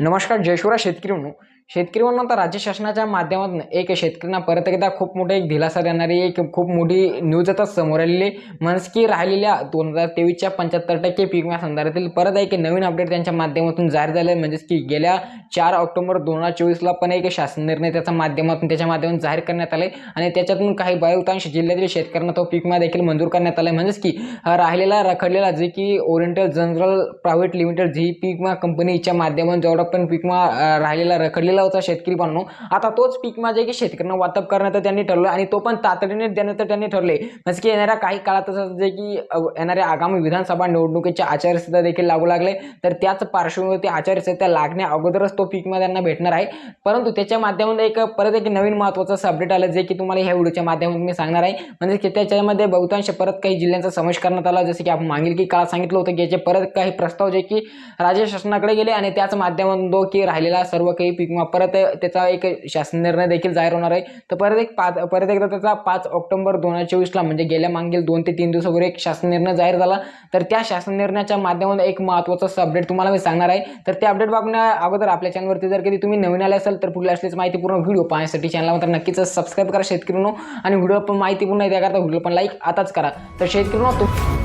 नमस्कार जयशुरा शेतकरी म्हणू शेतकरी म्हणून आता राज्य शासनाच्या माध्यमातून एक शेतकऱ्यांना परत एकदा खूप मोठे एक दिलासा देणारी एक खूप मोठी न्यूज आता समोर आलेली आहे. की राहिलेल्या दोन हजार तेवीसच्या पंच्याहत्तर टक्के पीक विमा संदर्भातील परत एक नवीन अपडेट त्यांच्या माध्यमातून जाहीर झालं आहे. म्हणजेच की गेल्या चार ऑक्टोबर दोन हजार चोवीसला पण एक शासन निर्णय त्याच्या माध्यमातून त्याच्या माध्यमातून जाहीर करण्यात आले आणि त्याच्यातून काही बहुतांश जिल्ह्यातील शेतकऱ्यांना तो पीक विमा देखील मंजूर करण्यात आला आहे म्हणजेच की राहिलेला रखडलेला जे की ओरिएंटल जनरल प्रायव्हेट लिमिटेड जी पीक विमा कंपनीच्या माध्यमातून जेवढा पण पिकमा राहिलेला रखडलेला होता शेतकरी बांधून आता तोच पीक जे की शेतकऱ्यांना वाटप करण्याचं त्यांनी ठरलं आणि तो पण तातडीने देण्याचं त्यांनी ठरले. म्हणजे की येणाऱ्या काही काळातच जे की येणाऱ्या आगामी विधानसभा निवडणुकीच्या आचारसंहिता देखील लागू लागले. तर त्याच पार्श्वभूमीवरती आचारसंहिता लागण्या अगोदरच तो पीक त्यांना भेटणार आहे. परंतु त्याच्या माध्यमातून एक परत एक नवीन महत्त्वाचं अपडेट आलं जे की तुम्हाला ह्या व्हिडिओच्या माध्यमातून मी सांगणार आहे. म्हणजे की त्याच्यामध्ये बहुतांश परत काही जिल्ह्यांचा समावेश करण्यात आला. जसं की आपण मागील की काळात सांगितलं होतं की याचे परत काही प्रस्ताव जे की राज्य शासनाकडे गेले आणि त्याच माध्यमात म्हणतो की राहिलेला सर्व काही पीक विमा परत त्याचा एक शासन निर्णय देखील जाहीर होणार आहे. तर परत एक पाच परत एकदा त्याचा पाच ऑक्टोबर दोन हजार चोवीसला म्हणजे गेल्या मागील दोन ते तीन दिवसापूर्वी एक शासन निर्णय जाहीर झाला. तर त्या शासन निर्णयाच्या माध्यमातून एक महत्त्वाचं असं अपडेट तुम्हाला मी सांगणार आहे. तर ते अपडेट बघण्या अगोदर आपल्या चॅनलवरती जर कधी तुम्ही नवीन आले असाल तर पुढे असलेच माहितीपूर्ण व्हिडिओ पाहण्यासाठी चॅनलला मात्र नक्कीच सबस्क्राईब करा शेतकरी आणि व्हिडिओ पण माहितीपूर्ण आहे त्याकरता व्हिडिओ पण लाईक आताच करा. तर शेतकरी तो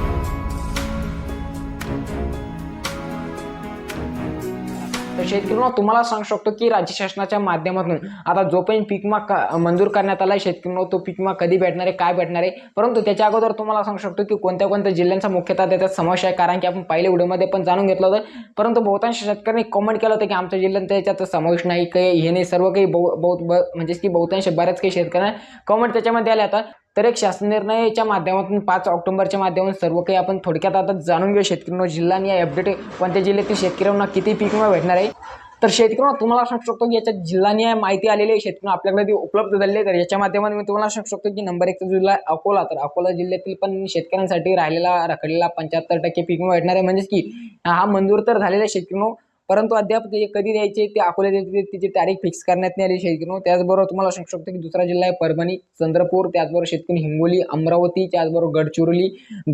शेतकरी शेतकऱ्यांना तुम्हाला सांगू शकतो की राज्य शासनाच्या माध्यमातून आता जो पण पीक विमा मंजूर करण्यात आला आहे शेतकऱ्यांना तो पीक कधी भेटणार आहे काय भेटणार आहे परंतु त्याच्या अगोदर तुम्हाला सांगू शकतो की कोणत्या कोणत्या जिल्ह्यांचा मुख्यतः त्याच्यात समावेश आहे कारण की आपण पहिल्या व्हिडिओमध्ये पण जाणून घेतलं होतं. परंतु बहुतांश शेतकऱ्यांनी कमेंट केलं होतं की आमच्या जिल्ह्यात त्याच्यात समावेश नाही काही हे नाही सर्व काही बहु बहुत ब- म्हणजेच की बहुतांश बऱ्याच काही शेतकऱ्यांना कमेंट त्याच्यामध्ये आले आता तर एक शासन निर्णयाच्या माध्यमातून पाच ऑक्टोबरच्या माध्यमातून सर्व काही आपण थोडक्यात आता जाणून घेऊ. शेतकऱ्यांना जिल्हा आणि या अपडेट कोणत्या जिल्ह्यातील शेतकऱ्यांना किती पीक विमा भेटणार आहे? तर शेतकऱ्यांना तुम्हाला सांगू शकतो की याच्यात जिल्हानी माहिती आलेली आहे. शेतकऱ्यांना आपल्याकडे ती उपलब्ध झाली आहे. तर याच्या माध्यमातून मी तुम्हाला सांगू शकतो की नंबर एकचा जिल्हा आहे अकोला. तर अकोला जिल्ह्यातील पण शेतकऱ्यांसाठी राहिलेला रखडलेला पंच्याहत्तर टक्के पीक विमा भेटणार आहे. म्हणजेच की हा मंजूर तर झालेला आहे परंतु अद्याप ते कधी द्यायचे ते अकोला त्याची तारीख फिक्स करण्यात नाही आली शेतकरी. त्याचबरोबर तुम्हाला सांगू शकतो की दुसरा जिल्हा आहे परभणी चंद्रपूर त्याचबरोबर शेतकरी हिंगोली अमरावती त्याचबरोबर गडचिरोली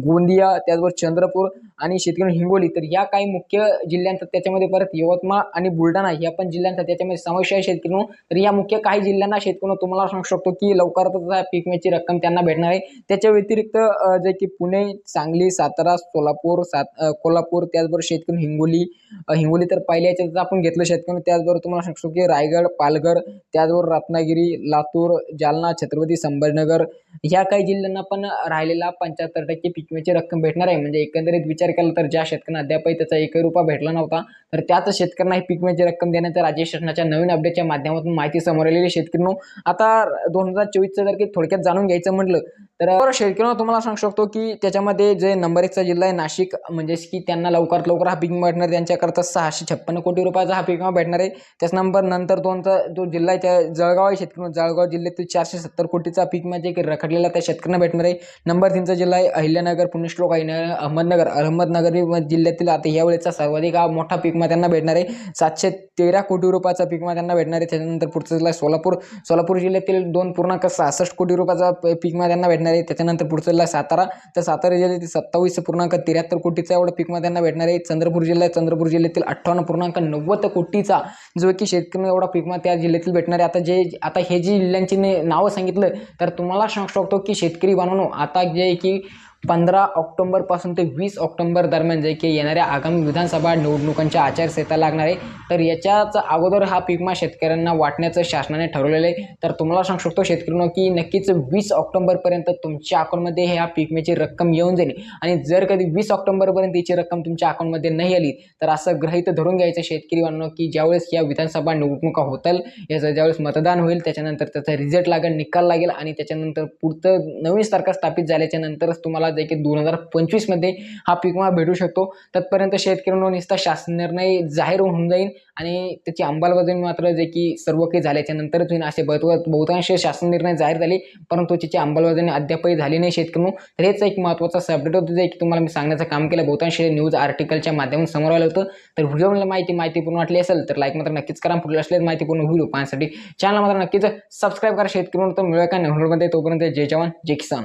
गोंदिया त्याचबरोबर चंद्रपूर आणि शेतकरी हिंगोली. तर या काही मुख्य जिल्ह्यांचा त्याच्यामध्ये परत यवतमाळ आणि बुलढाणा या पण जिल्ह्यांचा त्याच्यामध्ये समावेश आहे शेतकरी. तर या मुख्य काही जिल्ह्यांना शेतकरी तुम्हाला सांगू शकतो की लवकरच पीक विम्याची रक्कम त्यांना भेटणार आहे. त्याच्या व्यतिरिक्त जे की पुणे सांगली सातारा सोलापूर सात कोल्हापूर त्याचबरोबर शेतकरी हिंगोली हिंगोली तर पहिल्या याच्यात आपण घेतलं शेतकरी. त्याचबरोबर तुम्हाला सांगतो की रायगड पालघर त्याचबरोबर रत्नागिरी लातूर जालना छत्रपती संभाजीनगर ह्या काही जिल्ह्यांना पण राहिलेला पंच्याहत्तर टक्के पीक विम्याची रक्कम भेटणार आहे. म्हणजे एकंदरीत विचार केला तर ज्या शेतकऱ्यांना अद्यापही त्याचा एकही रुपया भेटला नव्हता तर त्याच शेतकऱ्यांना ही पीक विम्याची रक्कम देण्याचं राज्य शासनाच्या नवीन अपडेटच्या माध्यमातून माहिती समोर आलेली शेतकरी आता दोन हजार चोवीसचं जर की थोडक्यात जाणून घ्यायचं म्हटलं तर शेतकऱ्यांना तुम्हाला सांगू शकतो की त्याच्यामध्ये जे नंबर एकचा जिल्हा आहे नाशिक म्हणजेच की त्यांना लवकरात लवकर हा पीक विमा भेटणार त्यांच्याकरता सहाशे छप्पन्न कोटी रुपयाचा हा पीक भेटणार आहे. त्याच नंबर नंतर दोनचा जो जिल्हा आहे त्या जळगाव आहे शेतकरी जळगाव जिल्ह्यातील चारशे सत्तर कोटीचा पीक म्हणजे रखडलेला त्या शेतकऱ्यांना भेटणार आहे. नंबर तीनचा जिल्हा आहे अहिल्यानगर पुण्यश्लोक आहे अहमदनगर. अहमदनगर जिल्ह्यातील आता या वेळेचा सर्वाधिक हा मोठा पीक मग त्यांना भेटणार आहे. सातशे तेरा कोटी रुपयाचा पीक मग त्यांना भेटणार आहे. त्याच्यानंतर पुढचा जिल्हा सोलापूर. सोलापूर जिल्ह्यातील दोन पूर्णांक सहासष्ट कोटी रुपयाचा प- पीक त्यांना भेटणार आहे. त्याच्यानंतर पुढचा जिल्हा सातारा. तर सातारा जिल्ह्यातील सत्तावीस पूर्णांक त्र्याहत्तर कोटीचा एवढा पीक मग त्यांना भेटणार आहे. चंद्रपूर जिल्हा चंद्रपूर जिल्ह्यातील अठ्ठावन्न पूर्णांक नव्वद कोटीचा जो की शेतकरी एवढा पिकमा त्या जिल्ह्यातील भेटणार आहे. आता जे आता हे जी जिल्ह्यांची नावं सांगितलं तर तुम्हाला सांगू शकतो की शेतकरी बनवणं आता जे की पंधरा ऑक्टोंबरपासून ते वीस ऑक्टोंबर दरम्यान जे की येणाऱ्या आगामी विधानसभा निवडणुकांच्या आचारसंहिता लागणार आहे. तर याच्याच अगोदर हा पीकमा शेतकऱ्यांना वाटण्याचं शासनाने ठरवलेलं आहे. तर तुम्हाला सांगू शकतो शेतकऱ्यांना की नक्कीच वीस ऑक्टोबरपर्यंत तुमच्या अकाउंटमध्ये ह्या पिकमेची रक्कम येऊन जाईल. आणि जर कधी वीस ऑक्टोंबरपर्यंत याची रक्कम तुमच्या अकाउंटमध्ये नाही आली तर असं ग्रहित धरून घ्यायचं शेतकरी बांधव की ज्यावेळेस या विधानसभा निवडणुका होतील याचं ज्यावेळेस मतदान होईल त्याच्यानंतर त्याचा रिझल्ट लागेल निकाल लागेल आणि त्याच्यानंतर पुढचं नवीन सरकार स्थापित झाल्याच्या नंतरच अंदाज आहे की दोन हजार पंचवीसमध्ये हा पीक विमा भेटू शकतो. तत्पर्यंत शेतकऱ्यांना नुसता शासन निर्णय जाहीर होऊन जाईल आणि त्याची अंमलबजावणी मात्र जे की सर्व काही झाल्याच्या नंतरच होईल असे बहु- बहुतांश शासन निर्णय जाहीर झाले परंतु त्याची अंमलबजावणी अद्यापही झाली नाही शेतकऱ्यांनो तर हेच एक महत्त्वाचा अपडेट होतं जे की तुम्हाला मी सांगण्याचं काम केलं. बहुतांश न्यूज आर्टिकलच्या माध्यमातून समोर आलं होतं. तर व्हिडिओ माहिती माहितीपूर्ण वाटली असेल तर लाईक मात्र नक्कीच करा. पुढे असलेच माहितीपूर्ण व्हिडिओ पाहण्यासाठी चॅनल मात्र नक्कीच सबस्क्राईब करा. शेतकरी तर मिळवा का नव्हेंबरमध्ये तोपर्यंत जय जवान जय किसान.